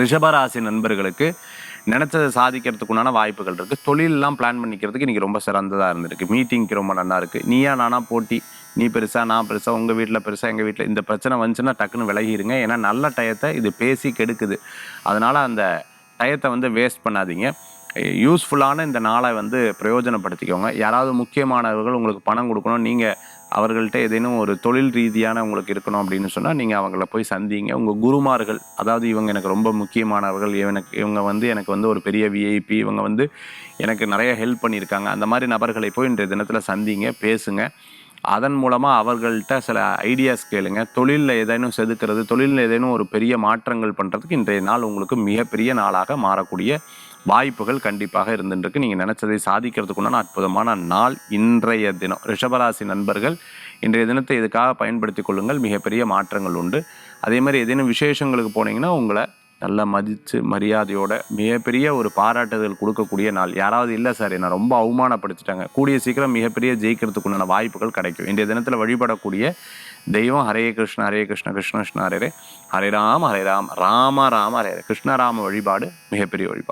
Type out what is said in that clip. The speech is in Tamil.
ரிஷபராசி நண்பர்களுக்கு நினச்சதை சாதிக்கிறதுக்குண்டான வாய்ப்புகள் இருக்குது தொழிலெலாம் பிளான் பண்ணிக்கிறதுக்கு இன்றைக்கி ரொம்ப சிறந்ததாக இருந்திருக்கு. மீட்டிங்க்கு ரொம்ப நல்லா இருக்குது நீயா நானா போட்டி. நீ பெருசா நான் பெருசாக உங்கள் வீட்டில் பெருசாக எங்கள் வீட்டில் இந்த பிரச்சனை வந்துச்சுன்னா டக்குன்னு விலகிடுங்க ஏன்னா நல்ல டயத்தை இது பேசி கெடுக்குது. அதனால் அந்த டயத்தை வந்து வேஸ்ட் பண்ணாதீங்க. யூஸ்ஃபுல்லான இந்த நாளை வந்து பிரயோஜனப்படுத்திக்கோங்க. யாராவது முக்கியமானவர்கள் உங்களுக்கு பணம் கொடுக்கணும். நீங்கள் அவர்கள்ட்ட ஏதேனும் ஒரு தொழில் ரீதியான உங்களுக்கு இருக்கணும் அப்படின்னு சொன்னால் நீங்கள் அவங்கள போய் சந்திங்க. உங்கள் குருமார்கள் அதாவது இவங்க எனக்கு ரொம்ப முக்கியமானவர்கள் எனக்கு இவங்க வந்து எனக்கு வந்து ஒரு பெரிய விஐபி இவங்க வந்து எனக்கு நிறைய ஹெல்ப் பண்ணியிருக்காங்க. அந்த மாதிரி நபர்களை போய் இன்றைய தினத்தில் சந்திங்க பேசுங்க. அதன் மூலமாக அவர்கள்ட்ட சில ஐடியாஸ் கேளுங்க. தொழிலில் ஏதேனும் செதுக்கிறது தொழிலில் ஏதேனும் ஒரு பெரிய மாற்றங்கள் பண்ணுறதுக்கு இன்றைய நாள் உங்களுக்கு மிகப்பெரிய நாளாக மாறக்கூடிய வாய்ப்புகள் கண்டிப்பாக இருந்துருக்கு நீங்கள் நினச்சதை சாதிக்கிறதுக்குண்டான அற்புதமான நாள் இன்றைய தினம். ரிஷபராசி நண்பர்கள் இன்றைய தினத்தை இதுக்காக பயன்படுத்தி கொள்ளுங்கள்? மிகப்பெரிய மாற்றங்கள் உண்டு. அதே மாதிரி ஏதேனும் விசேஷங்களுக்கு போனீங்கன்னா உங்களை நல்லா மதித்து மரியாதையோட மிகப்பெரிய ஒரு பாராட்டுதல் கொடுக்கக்கூடிய நாள். யாராவது இல்லை சார் என்னை ரொம்ப அவமானப்படுத்திட்டாங்க. கூடிய சீக்கிரம் மிகப்பெரிய ஜெயிக்கிறதுக்குண்டான வாய்ப்புகள் கிடைக்கும். இன்றைய தினத்தில் வழிபடக்கூடிய தெய்வம் ஹரே கிருஷ்ண ஹரே கிருஷ்ண கிருஷ்ண கிருஷ்ண ஹரே. ஹரே ராம் ஹரே ராம். ராம ராம ஹரே ஹரே. கிருஷ்ணராம வழிபாடு மிகப்பெரிய வழிபாடு.